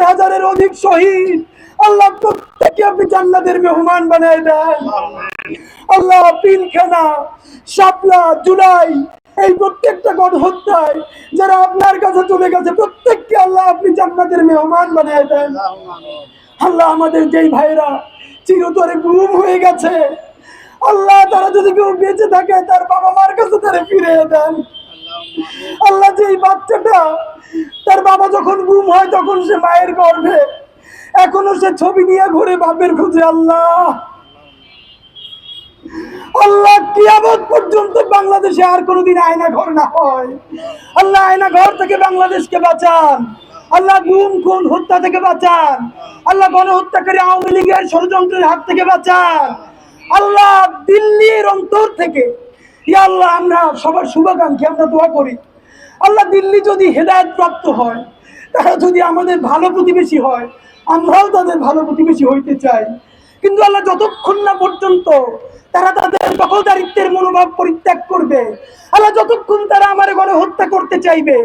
হাজার হাজারের অধিক শহীদ। আল্লাহ প্রত্যেকে আপনি জান্নাতের মেহমান বানায় দেন। আল্লাহ পিলখানা শাপলা জুলাই, এই প্রত্যেকটা গণ হত্যায় যারা আপনার কাছে চলে গেছে, প্রত্যেককে আল্লাহ আপনি জান্নাতের মেহমান বানায় দেন। আল্লাহ আমাদের যেই ভাইরা চিরতরে গুম হয়ে গেছে, আল্লাহ তারা যদি কেউ বেঁচে থাকে, তার বাবা মার কাছে তারা ফিরে দেন। আল্লাহ যেই বাচ্চাটা তার বাবা যখন গুম হয়, তখন সে মায়ের গর্ভে। এখনও সে ছবি নিয়ে ঘুরে বাপের খুঁজে। আল্লাহ! আল্লাহ, কিয়ামত পর্যন্ত বাংলাদেশে আর কোনোদিন আয়না ঘর না হয়। আল্লাহ, আয়না ঘর থেকে বাংলাদেশকে বাঁচান। আল্লাহ, গুম, খুন, হত্যা থেকে বাঁচান। আল্লাহ, গণহত্যাকারী আওয়ামী লীগের ষড়যন্ত্রের হাত থেকে বাঁচান। আল্লাহ, দিল্লির অন্তর থেকে। ইয়া আল্লাহ, আমরা সবার শুভাকাঙ্ক্ষী, আমরা দোয়া করি। আল্লাহ দিল্লি যদি হেদায়ত প্রাপ্ত হয় তারা যদি আমাদের ভালো প্রতিবেশী হয় আমরাও তাদের ভালো প্রতিবেশী হইতে চাই। কিন্তু আল্লাহ যতক্ষণ না পর্যন্ত তারা তাদের দখলদারিত্বের মনোভাব পরিত্যাগ করবে আল্লাহ যতক্ষণ তারা আমার ঘরে হত্যা করতে চাইবে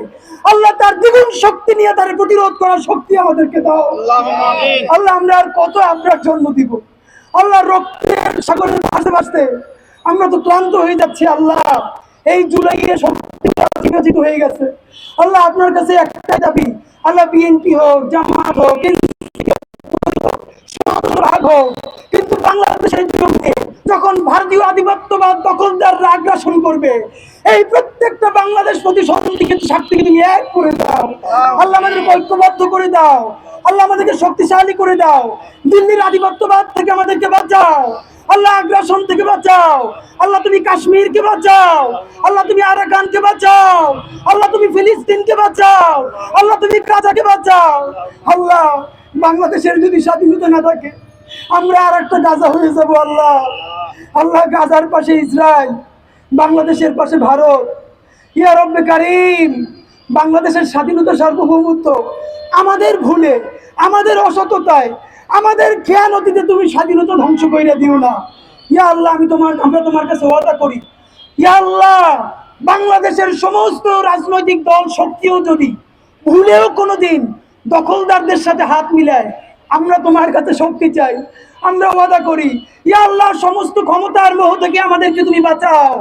আল্লাহ তার দ্বিগুণ শক্তি নিয়ে তার প্রতিরোধ করার শক্তি আমাদেরকে দাও। আল্লাহ আমরা আর কত আপনার জন্ম দিব? আল্লাহ রক্তের সাগরের ভাসতে ভাসতে আমরা তো ক্লান্ত হয়ে যাচ্ছি আল্লাহ। এই জুলাইয়ে শক্তি বিভাজিত হয়ে গেছে। আল্লাহ আপনার কাছে একটা দাবি, আল্লাহ বিএনপি হোক, জামাত হোক রাগ কিন্তু বাংলাদেশের যখন ভারতীয় আধিপত্যবাদ দখলদাররা আগ্রাসন করবে, এই প্রত্যেকটা বাংলাদেশ কিন্তু শক্তিকে তুমি এক করে দাও। আল্লাহ আমাদেরকে ঐক্যবদ্ধ করে দাও। আল্লাহ আমাদেরকে শক্তিশালী করে দাও। দিল্লির আধিপত্যবাদ থেকে আমাদেরকে বাঁচাও। আল্লাহ আগ্রাসন থেকে বাঁচাও। আল্লাহ তুমি কাশ্মীরকে বাঁচাও। আল্লাহ তুমি আরাকানকে বাঁচাও। আল্লাহ তুমি ফিলিস্তিনকে বাঁচাও। আল্লাহ তুমি কাজাকে বাঁচাও। আল্লাহ, বাংলাদেশের যদি স্বাধীনতা না থাকে, আমরা আর একটা গাজা হয়ে যাব, আল্লাহ। আল্লাহ, গাজার পাশে ইসরায়েল, বাংলাদেশের পাশে ভারত। ইয়া রব্বে কারিম, বাংলাদেশের স্বাধীনতা সার্বভৌমত্ব আমাদের ভুলে, আমাদের অসততায় আমাদের খেয়ানতিতে তুমি স্বাধীনতা ধ্বংস করে দিও না। ইয়া আল্লাহ, আমি তোমার, আমরা তোমার কাছে ওয়াদা করি। ইয়া আল্লাহ, বাংলাদেশের সমস্ত রাজনৈতিক দল শক্তিও যদি ভুলেও কোনোদিন দখলদারদের সাথে হাত মিলায়, আমরা তোমার কাছে শক্তি চাই। আমরা ওয়াদা করি, ইয়া আল্লাহ, সমস্ত ক্ষমতার মোহ থেকে আমাদেরকে তুমি বাঁচাও।